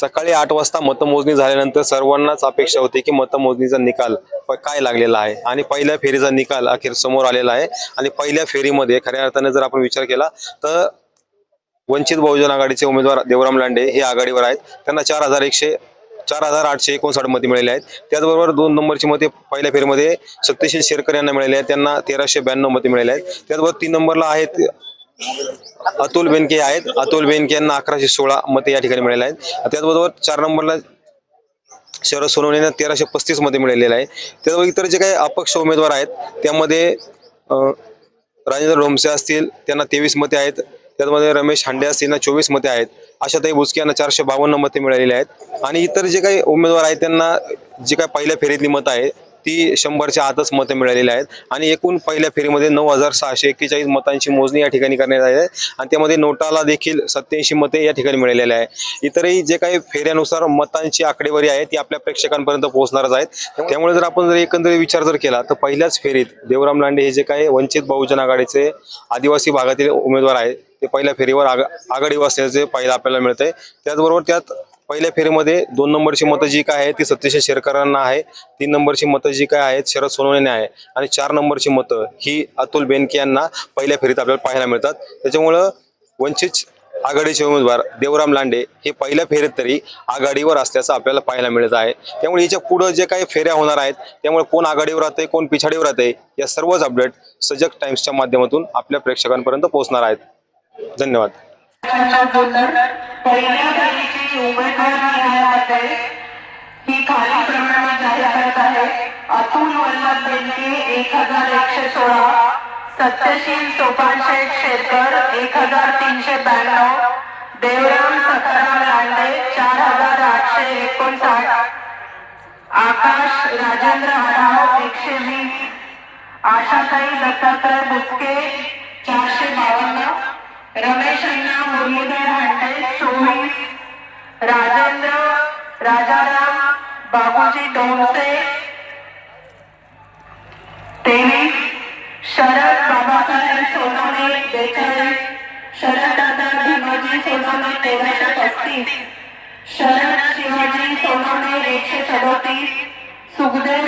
सकाळी आठ वाजता मतमोजणी झाल्यानंतर सर्वांनाच अपेक्षा होती की मतमोजणीचा निकाल प- काय लागलेला आहे? आणि पहिल्या फेरीचा निकाल अखेर समोर आलेला आहे. आणि पहिल्या फेरीमध्ये खऱ्या अर्थाने जर आपण विचार केला तर वंचित बहुजन आघाडीचे उमेदवार देवराम लांडे हे आघाडीवर आहेत. त्यांना चार हजार एकशे चार हजार आठशे एकोणसाठ मते मिळाले आहेत. त्याचबरोबर दोन नंबरची मते पहिल्या फेरीमध्ये शक्तिशील शेरकर यांना मिळाले आहेत. त्यांना तेराशे ब्याण्णव मते मिळाले आहेत. त्याचबरोबर तीन नंबरला आहेत अतुल बेनके आहेत. अतुल बेनके यांना अकराशे सोळा मते या ठिकाणी मिळाले आहेत. त्याचबरोबर चार नंबरला शरद सोनवणे यांना तेराशे पस्तीसमध्ये मिळालेले आहे. त्याचबरोबर इतर जे काही अपक्ष उमेदवार आहेत त्यामध्ये राजेंद्र ढोमसे असतील त्यांना तेवीस मते आहेत. त्यामध्ये रमेश हांडे असतील यांना चोवीस मते आहेत. आशाताई बुचके यांना चारशे बावन्न मते मिळालेली आहेत. आणि इतर जे काही उमेदवार आहेत त्यांना जे काही पहिल्या फेरीतली मतं आहे ती शंभरच्या आतच मतं मिळालेली आहेत. आणि एकूण पहिल्या फेरीमध्ये नऊ हजार सहाशे एक्केचाळीस मतांची मोजणी या ठिकाणी करण्यात आली आहे. आणि त्यामध्ये नोटाला देखील सत्याऐंशी मते या ठिकाणी मिळालेली आहे. इतरही जे काही फेऱ्यानुसार मतांची आकडेवारी आहे ती आपल्या प्रेक्षकांपर्यंत पोहोचणारच आहेत. त्यामुळे जर आपण जर एकंदरीत विचार जर केला तर पहिल्याच फेरीत देवराम लांडे हे जे काही वंचित बहुजन आघाडीचे आदिवासी भागातील उमेदवार आहेत ते पहिल्या फेरीवर आग आघाडीवर असल्याचे पाहायला आपल्याला मिळतंय. त्याचबरोबर त्यात पहिल्या फेरीमध्ये दोन नंबरची मतं जी काय आहे ती सत्यशे शेरकरांना आहे तीन नंबरची मतं जी काय आहेत शरद सोनवणे आहे आणि चार नंबरची मतं ही अतुल बेनके यांना पहिल्या फेरीत आपल्याला पाहायला मिळतात. त्याच्यामुळं वंचित आघाडीचे उमेदवार देवराम लांडे हे पहिल्या फेरीत तरी आघाडीवर असल्याचं आपल्याला पाहायला मिळत आहे. त्यामुळे याच्या पुढं जे काही फेऱ्या होणार आहेत त्यामुळे कोण आघाडीवर राहते कोण पिछाडीवर राहते या सर्वच अपडेट सजग टाइम्सच्या माध्यमातून आपल्या प्रेक्षकांपर्यंत पोहोचणार आहेत. धन्यवाद. पहिल्या आहे. ही खाली प्रमाणात जाहीर करत आहे. अतुल वल्लभ बेंके एक हजार एकशे सोळा. सत्यशील सोपान शेठ एक हजार तीनशे ब्याण्णव. देवराम सखाराम लांडे चार हजार आठशे एकोणसाठ. आकाश राजेंद्र हराव एकशे वीस. आशाताई दत्तात्रय बुचके चारशे बावन्न रमेश अण्णा मुरलीधर हांडे चोवीस राजेंद्र राजाराम बाबूजी डोंगसे तेवीस शरद बाबासाहेब सोनवणे बेचाळीस शरद दादा भीमाजी सोनवणे तेराशे पस्तीस शरद शिवाजी सोनवणे एकशे सदोतीस सुखदेव